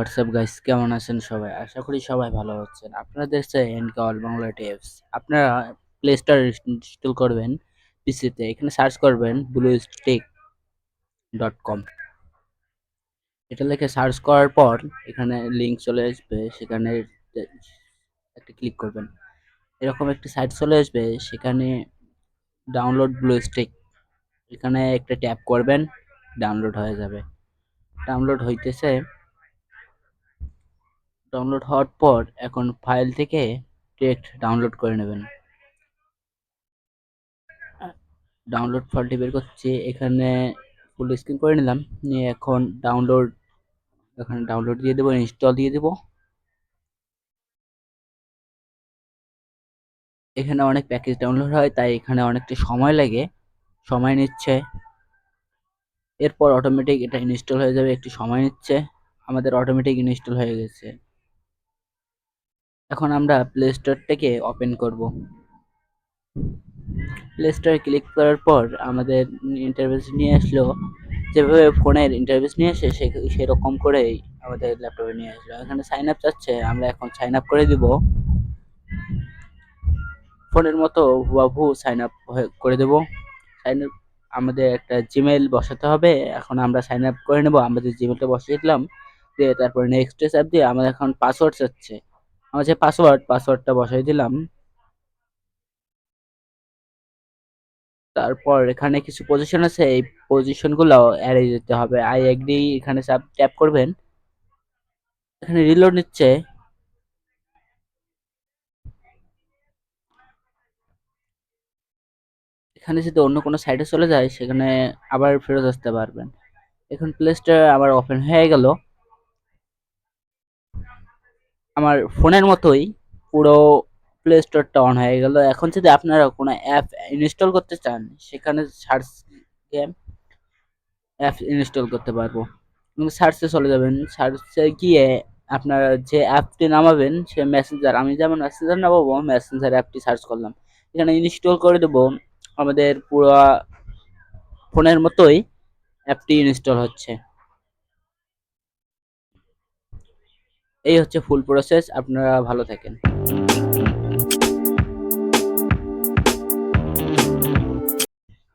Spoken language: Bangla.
হোয়াটসঅ্যাপ গাইস কেমন আছেন সবাই? আশা করি সবাই ভালো আছেন। আপনারা দেখছেন কল বাংলা টিপস আপনারা প্লে স্টোর ইনস্টল করবেন পিসিতে এখানে সার্চ করবেন ব্লু স্টিক ডট কম এটা লিখে সার্চ করার পর এখানে লিংক চলে আসবে। সেখানে একটা ক্লিক করবেন। এরকম একটি সাইট চলে আসবে। সেখানে ডাউনলোড ব্লু স্টিক এখানে একটা ট্যাপ করবেন ডাউনলোড হয়ে যাবে। ডাউনলোড হইতেছে ডাউনলোড হওয়ার পর এখন ফাইল থেকে টেক্সট ডাউনলোড করে নেবেন। ডাউনলোড ফাইলটি বের করছি, এখানে ফুল স্ক্রিন করে নিলাম, নিয়ে এখন ডাউনলোড এখানে ডাউনলোড দিয়ে দেবো ইনস্টল দিয়ে দেবো। এখানে অনেক প্যাকেজ ডাউনলোড হয়, তাই এখানে অনেকটা সময় লাগে, সময় নিচ্ছে। এরপর অটোমেটিক এটা ইনস্টল হয়ে যাবে, একটু সময় নিচ্ছে, আমাদের অটোমেটিক ইনস্টল হয়ে গেছে। এখন আমরা প্লে স্টোরটাকে ওপেন করব। প্লে স্টোরে ক্লিক করার পর আমাদের ইন্টারভেস নিয়ে আসলো। যেভাবে ফোনের ইন্টারভেস নিয়ে আসে সেরকম করেই আমাদের ল্যাপটপে নিয়ে আসলো। এখানে সাইন আপ চাচ্ছে আমরা এখন সাইন আপ করে দিব। ফোনের মতো হুয়াভু সাইন আপ করে দেব। সাইন আপ আমাদের একটা জিমেল বসাতে হবে। এখন আমরা সাইন আপ করে নেব। আমাদের জিমেলটা বসিয়ে দিলাম, দিয়ে তারপরে নেক্সট অ্যাপ দিয়ে আমাদের এখন পাসওয়ার্ড চাচ্ছে আমার যে পাসওয়ার্ড পাসওয়ার্ডটা বসাই দিলাম। তারপর এখানে কিছু পজিশন আছে, এই পজিশনগুলো এড়িয়ে যেতে হবে। আই এগ্রি এখানে সাব ট্যাপ করবেন। এখানে রিলোড নিচ্ছে। এখানে যদি অন্য কোনো সাইটে চলে যায়, সেখানে আবার ফেরত আসতে পারবেন। এখন প্লে স্টোর আবার ওপেন হয়ে গেল। আমার ফোনের মতোই পুরো প্লে স্টোরটা অন হয়ে গেল। এখন যদি আপনারা কোনো অ্যাপ ইনস্টল করতে চান, সেখানে সার্চ গেম অ্যাপ ইনস্টল করতে পারব। সার্চে চলে যাবেন। সার্চে গিয়ে আপনারা যে অ্যাপটি নামাবেন, সে মেসেঞ্জার আমি যেমন মেসেঞ্জার নামাবো মেসেঞ্জার অ্যাপটি সার্চ করলাম। এখানে ইনস্টল করে দেবো। আমাদের পুরো ফোনের মতোই অ্যাপটি ইনস্টল হচ্ছে। এই হচ্ছে ফুল প্রসেস আপনারা ভালো থাকেন।